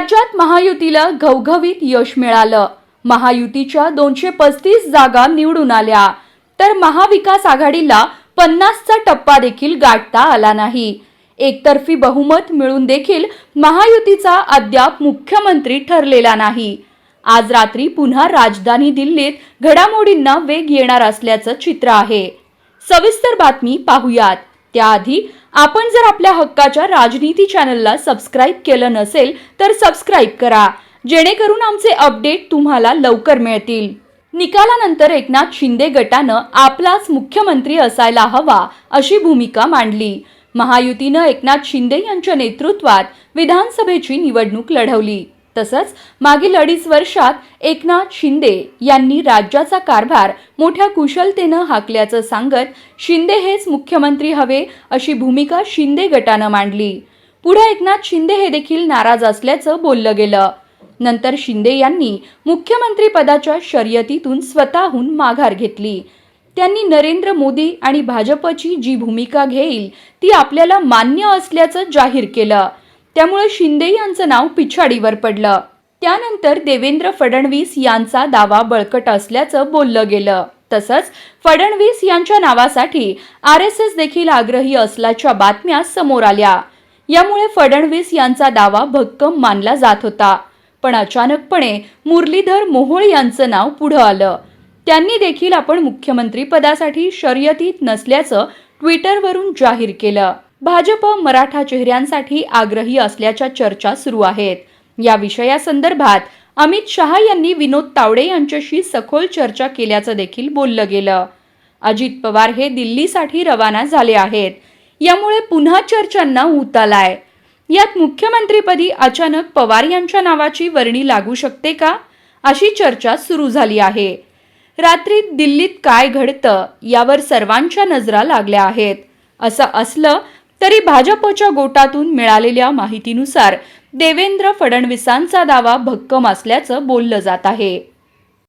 राज्यात महायुतीला घवघवीत यश मिळालं. महायुतीच्या दोनशे पस्तीस जागा निवडून आल्या. तर महाविकास आघाडीला पन्नासचा टप्पा देखील गाठता आला नाही. एकतर्फी बहुमत मिळून देखील महायुतीचा अद्याप मुख्यमंत्री ठरलेला नाही. आज रात्री पुन्हा राजधानी दिल्लीत घडामोडींना वेग येणार असल्याचं चित्र आहे. सविस्तर बातमी पाहुयात. त्याआधी आपण जर आपल्या हक्काच्या राजनीती चॅनलला सबस्क्राईब केलं नसेल तर सबस्क्राईब करा जेणेकरून आमचे अपडेट तुम्हाला लवकर मिळतील. निकालानंतर एकनाथ शिंदे गटानं आपलाच मुख्यमंत्री असायला हवा अशी भूमिका मांडली. महायुतीनं एकनाथ शिंदे यांच्या नेतृत्वात विधानसभेची निवडणूक लढवली. तसंच मागील अडीच वर्षात एकनाथ शिंदे यांनी राज्याचा कारभार मोठ्या कुशलतेनं हाकल्याचं सांगत शिंदे हेच मुख्यमंत्री हवे अशी भूमिका शिंदे गटानं मांडली. पुढे एकनाथ शिंदे हे देखील नाराज असल्याचं बोललं गेलं. नंतर शिंदे यांनी मुख्यमंत्री पदाच्या शर्यतीतून स्वतःहून माघार घेतली. त्यांनी नरेंद्र मोदी आणि भाजपची जी भूमिका घेईल ती आपल्याला मान्य असल्याचं जाहीर केलं. त्यामुळे शिंदे यांचं नाव पिछाडीवर पडलं. त्यानंतर देवेंद्र फडणवीस यांचा दावा बळकट असल्याचं बोललं गेलं. तसंच फडणवीस यांच्या नावासाठी आर एस एस देखील आग्रही असल्याच्या बातम्या समोर आल्या. यामुळे फडणवीस यांचा दावा भक्कम मानला जात होता. पण अचानकपणे मुरलीधर मोहोळ यांचं नाव पुढं आलं. त्यांनी देखील आपण मुख्यमंत्री पदासाठी शर्यतीत नसल्याचं ट्विटरवरून जाहीर केलं. भाजप मराठा चेहऱ्यांसाठी आग्रही असल्याच्या चर्चा सुरू आहेत. या विषयासंदर्भात अमित शहा यांनी विनोद तावडे यांच्याशी सखोल चर्चा केल्याचं देखील बोललं गेलं. अजित पवार हे दिल्लीसाठी रवाना झाले आहेत. यामुळे पुन्हा चर्चांना ऊत आलाय. यात मुख्यमंत्रीपदी अचानक पवार यांच्या नावाची वर्णी लागू शकते का? अशी चर्चा सुरू झाली आहे. रात्री दिल्लीत काय घडतं यावर सर्वांच्या नजरा लागल्या आहेत. असं असलं तरी भाजपच्या गोटातून मिळालेल्या माहितीनुसार देवेंद्र फडणवीसांचा दावा भक्कम असल्याचं बोललं जात आहे.